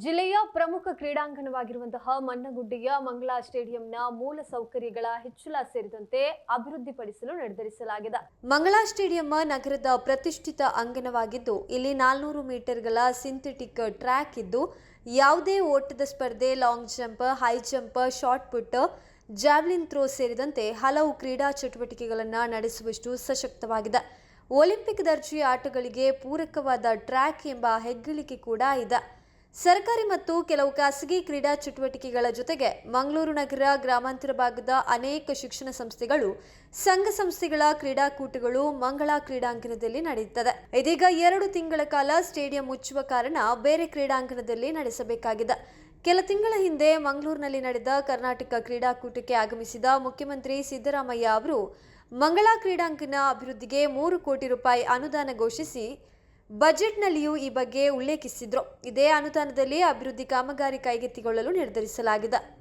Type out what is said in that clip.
ಜಿಲ್ಲೆಯ ಪ್ರಮುಖ ಕ್ರೀಡಾಂಗಣವಾಗಿರುವಂತಹ ಮಣ್ಣಗುಡ್ಡಿಯ ಮಂಗಳಾ ಸ್ಟೇಡಿಯಂನ ಮೂಲ ಸೌಕರ್ಯಗಳ ಹೆಚ್ಚಳ ಸೇರಿದಂತೆ ಅಭಿವೃದ್ಧಿಪಡಿಸಲು ನಿರ್ಧರಿಸಲಾಗಿದೆ. ಮಂಗಳಾ ಸ್ಟೇಡಿಯಂ ನಗರದ ಪ್ರತಿಷ್ಠಿತ ಅಂಗಣವಾಗಿದ್ದು ಇಲ್ಲಿ ನಾಲ್ನೂರು ಮೀಟರ್ಗಳ ಸಿಂಥೆಟಿಕ್ ಟ್ರ್ಯಾಕ್ ಇದ್ದು, ಯಾವುದೇ ಓಟದ ಸ್ಪರ್ಧೆ, long jump, high jump, shot put, javelin throw ಸೇರಿದಂತೆ ಹಲವು ಕ್ರೀಡಾ ಚಟುವಟಿಕೆಗಳನ್ನು ನಡೆಸುವಷ್ಟು ಸಶಕ್ತವಾಗಿದೆ. ಒಲಿಂಪಿಕ್ ದರ್ಜೆಯ ಆಟಗಳಿಗೆ ಪೂರಕವಾದ ಟ್ರ್ಯಾಕ್ ಎಂಬ ಹೆಗ್ಗಳಿಕೆ ಕೂಡ ಇದೆ. ಸರ್ಕಾರಿ ಮತ್ತು ಕೆಲವು ಖಾಸಗಿ ಕ್ರೀಡಾ ಚಟುವಟಿಕೆಗಳ ಜೊತೆಗೆ ಮಂಗಳೂರು ನಗರ ಗ್ರಾಮಾಂತರ ಭಾಗದ ಅನೇಕ ಶಿಕ್ಷಣ ಸಂಸ್ಥೆಗಳು, ಸಂಘ ಸಂಸ್ಥೆಗಳ ಕ್ರೀಡಾಕೂಟಗಳು ಮಂಗಳಾ ಕ್ರೀಡಾಂಗಣದಲ್ಲಿ ನಡೆಯುತ್ತದೆ ಇದೀಗ ಎರಡು ತಿಂಗಳ ಕಾಲ ಸ್ಟೇಡಿಯಂ ಮುಚ್ಚುವ ಕಾರಣ ಬೇರೆ ಕ್ರೀಡಾಂಗಣದಲ್ಲಿ ನಡೆಸಬೇಕಾಗಿದೆ. ಕೆಲ ತಿಂಗಳ ಹಿಂದೆ ಮಂಗಳೂರಿನಲ್ಲಿ ನಡೆದ ಕರ್ನಾಟಕ ಕ್ರೀಡಾಕೂಟಕ್ಕೆ ಆಗಮಿಸಿದ ಮುಖ್ಯಮಂತ್ರಿ ಸಿದ್ದರಾಮಯ್ಯ ಅವರು, ಮಂಗಳಾ ಕ್ರೀಡಾಂಗಣ ಅಭಿವೃದ್ಧಿಗೆ ಮೂರು ಕೋಟಿ ರೂಪಾಯಿ ಅನುದಾನ ಘೋಷಿಸಿ ಬಜೆಟ್ನಲ್ಲಿಯೂ ಈ ಬಗ್ಗೆ ಉಲ್ಲೇಖಿಸಿದ್ರು. ಇದೇ ಅನುದಾನದಲ್ಲಿ ಅಭಿವೃದ್ಧಿ ಕಾಮಗಾರಿ ಕೈಗೆತ್ತಿಕೊಳ್ಳಲು ನಿರ್ಧರಿಸಲಾಗಿದೆ.